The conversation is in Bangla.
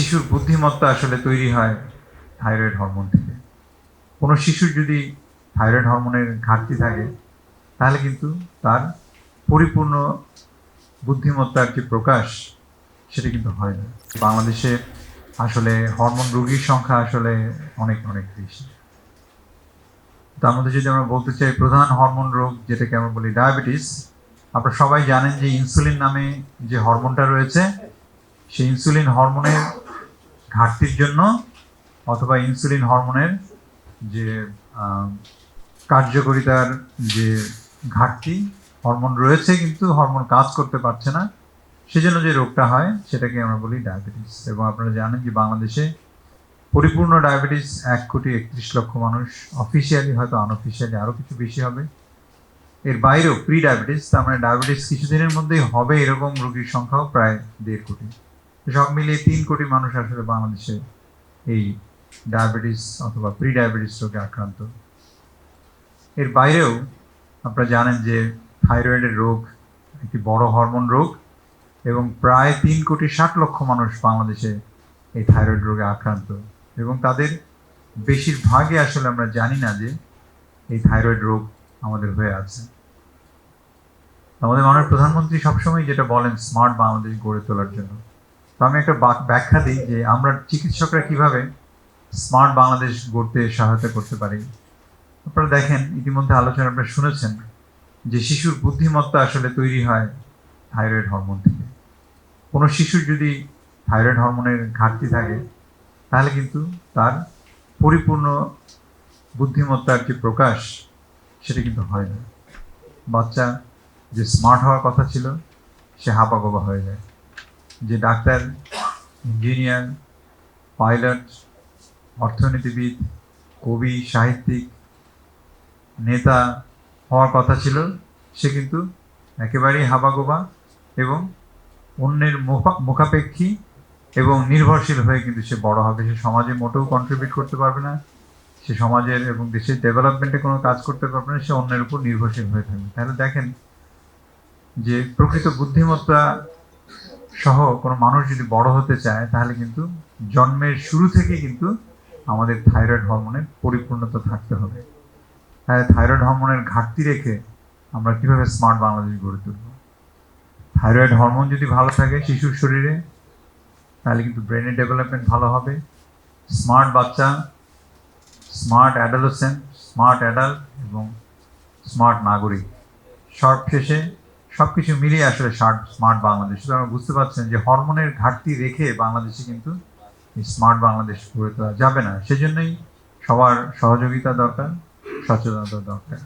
শিশুর বুদ্ধিমত্তা আসলে তৈরি হয় থাইরয়েড হরমোন থেকে। কোনো শিশুর যদি থাইরয়েড হরমোনের ঘাটতি থাকে, তাহলে কিন্তু তার পরিপূর্ণ বুদ্ধিমত্তার যে প্রকাশ, সেটা কিন্তু হয় না। বাংলাদেশে আসলে হরমোন রোগীর সংখ্যা আসলে অনেক অনেক বেশি। তার মধ্যে যদি আমরা বলতে চাই প্রধান হরমোন রোগ, যেটাকে আমরা বলি ডায়াবেটিস আপনারা সবাই জানেন যে ইনসুলিন নামে যে হরমোনটা রয়েছে, সেই ইনসুলিন হরমোনের ঘাটতির জন্য অথবা ইনসুলিন হরমোনের যে কার্যকারিতার যে ঘাটতি হরমোন রয়েছে কিন্তু হরমোন কাজ করতে পারছে না। সেজন্য যে রোগটা হয়, সেটাকে আমরা বলি ডায়াবেটিস এবং আপনারা জানেন যে বাংলাদেশে পরিপূর্ণ ডায়াবেটিস এক কোটি একত্রিশ লক্ষ মানুষ অফিসিয়ালি হয়তো আনঅফিসিয়ালি আরও কিছু বেশি হবে। এর বাইরেও প্রি ডায়াবেটিস তার মানে ডায়াবেটিস কিছুদিনের মধ্যেই হবে এরকম রোগীর সংখ্যাও প্রায় দেড় কোটি। সব মিলিয়ে তিন কোটি মানুষ আসলে বাংলাদেশে এই ডায়াবেটিস অথবা প্রি ডায়াবেটিস রোগে আক্রান্ত। এর বাইরেও আপনারা জানেন যে থাইরয়েডের রোগ একটি বড় হরমোন রোগ এবং প্রায় তিন কোটি ষাট লক্ষ মানুষ বাংলাদেশে এই থাইরয়েড রোগে আক্রান্ত এবং তাদের বেশিরভাগই আসলে আমরা জানি না যে এই থাইরয়েড রোগ আমাদের হয়ে আছে। আমাদের মাননীয় প্রধানমন্ত্রী সবসময় যেটা বলেন, স্মার্ট বাংলাদেশ গড়ে তোলার জন্য। তো আমি একটা ব্যাখ্যা দিই যে আমরা চিকিৎসকরা কীভাবে স্মার্ট বাংলাদেশ গড়তে সহায়তা করতে পারি। আপনারা দেখেন, ইতিমধ্যে আলোচনা আপনারা শুনেছেন যে শিশুর বুদ্ধিমত্তা আসলে তৈরি হয় থাইরয়েড হরমোন থেকে। কোনো শিশুর যদি থাইরয়েড হরমোনের ঘাটতি থাকে, তাহলে কিন্তু তার পরিপূর্ণ বুদ্ধিমত্তার যে প্রকাশ, সেটা কিন্তু হয় না। বাচ্চা যে স্মার্ট হওয়ার কথা ছিল, সে হাঁপাগোবা হয়ে যায়। যে ডাক্তার, ইঞ্জিনিয়ার, পাইলট, অর্থনীতিবিদ, কবি, সাহিত্যিক, নেতা হওয়ার কথা ছিল, সে কিন্তু একেবারেই হাবাগোবা এবং অন্যের মুখা- মুখাপেক্ষী এবং নির্ভরশীল হয়ে কিন্তু সে বড় হবে। সে সমাজে মোটেও কন্ট্রিবিউট করতে পারবে না। সে সমাজের এবং দেশের ডেভেলপমেন্টে কোনো কাজ করতে পারবে না। সে অন্যের উপর নির্ভরশীল হয়ে থাকবে। তাহলে দেখেন যে প্রকৃত বুদ্ধিমত্তা সহ কোনো মানুষ যদি বড় হতে চায়, তাহলে কিন্তু জন্মের শুরু থেকে কিন্তু আমাদের থাইরয়েড হরমোনের পরিপূর্ণতা থাকতে হবে। তাহলে থাইরয়েড হরমোনের ঘাটতি রেখে আমরা কীভাবে স্মার্ট বাংলাদেশ গড়ে তুলব? থাইরয়েড হরমোন যদি ভালো থাকে শিশুর শরীরে, তাহলে কিন্তু ব্রেনের ডেভেলপমেন্ট ভালো হবে। স্মার্ট বাচ্চা, স্মার্ট অ্যাডালসেন্ট, স্মার্ট অ্যাডাল্ট এবং স্মার্ট নাগরিক। শর্ট শেষে সব কিছু মিলিয়ে আসলে শার্ট স্মার্ট বাংলাদেশ। সুতরাং বুঝতে পারছেন যে হরমোনের ঘাটতি রেখে বাংলাদেশে কিন্তু স্মার্ট বাংলাদেশ গড়ে তোলা যাবে না। সেজন্যই সবার সহযোগিতা দরকার, সচেতনতা দরকার।